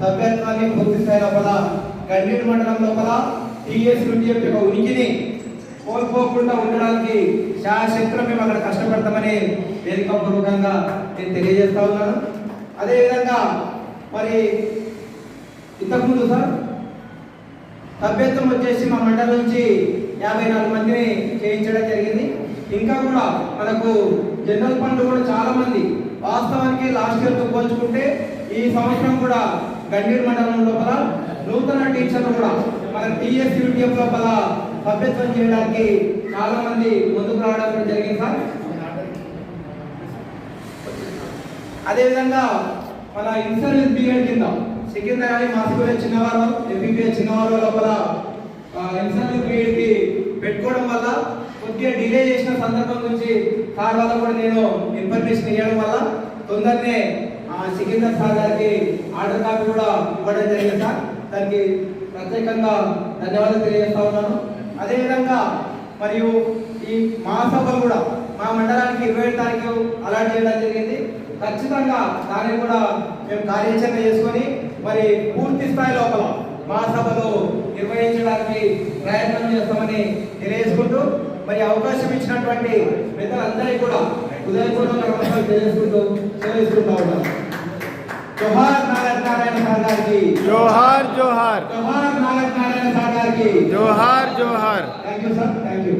సభ్యత్వాన్ని పూర్తి స్థాయి లోపల గండీడు మండలం లోపల టీఎస్ యూటీఎఫ్ యొక్క ఉనికిని కోల్పోకుండా ఉండడానికి శాశక్తులు మేము అక్కడ కష్టపడతామని వేదికపూర్వకంగా నేను తెలియజేస్తా ఉన్నాను. అదేవిధంగా మరి ఇంతకుముందు సార్ సభ్యత్వం వచ్చేసి మా మండలం నుంచి యాభై నాలుగు మందిని చేయించడం జరిగింది. ఇంకా కూడా మనకు జనరల్ ఫండ్ కూడా చాలామంది వాస్తవానికి లాస్ట్ ఇయర్తో పోల్చుకుంటే ఈ సంవత్సరం కూడా గండీర్ మండలం లోపల నూతన టీచర్లు కూడా మన టీఎస్ యూటీఎఫ్ లోపల సభ్యత్వం చేయడానికి చాలా మంది ముందుకు రావడం జరిగింది సార్. అదేవిధంగా మన ఇన్సూరెన్స్ బిఎడ్ కింద సికింద్రాబాద్ మాసిపోయే చిన్నవారు ఎంబీబీఎస్ చిన్నవారు లోపల ఇన్సూరెన్స్ బిఎడ్ సందర్భం నుంచి సార్ వల్ల కూడా నేను ఇన్ఫర్మేషన్ ఇవ్వడం వల్ల తొందరనే ఆ, సికిందర్ సార్ గారికి ఆర్డర్ కాపీ కూడా ఇవ్వడం జరిగింది సార్. దానికి ప్రత్యేకంగా ధన్యవాదాలు తెలియజేస్తా ఉన్నాను. అదేవిధంగా మరియు ఈ మహాసభలు కూడా మా మండలానికి ఇరవై తారీఖు అలాట్ చేయడం జరిగింది. ఖచ్చితంగా దాన్ని కూడా మేము కార్యాచరణ చేసుకొని మరి పూర్తి స్థాయి లోపల మహాసభలు నిర్వహించడానికి ప్రయత్నం చేస్తామని తెలియజేసుకుంటూ మరి అవకాశం ఇచ్చినటువంటి పెద్దలందరికీ కూడా హృదయపూర్వక నమస్కారం తెలియజేసుకుంటూ తెలియజేసుకుంటా ఉన్నాను జోహార్ నాగర్ నారాయణ సార్ గారికి జోహార్ జోహార్ జోహార్ నాగర్ నారాయణ సార్ గారికి జోహార్ జోహార్ thank you sir thank you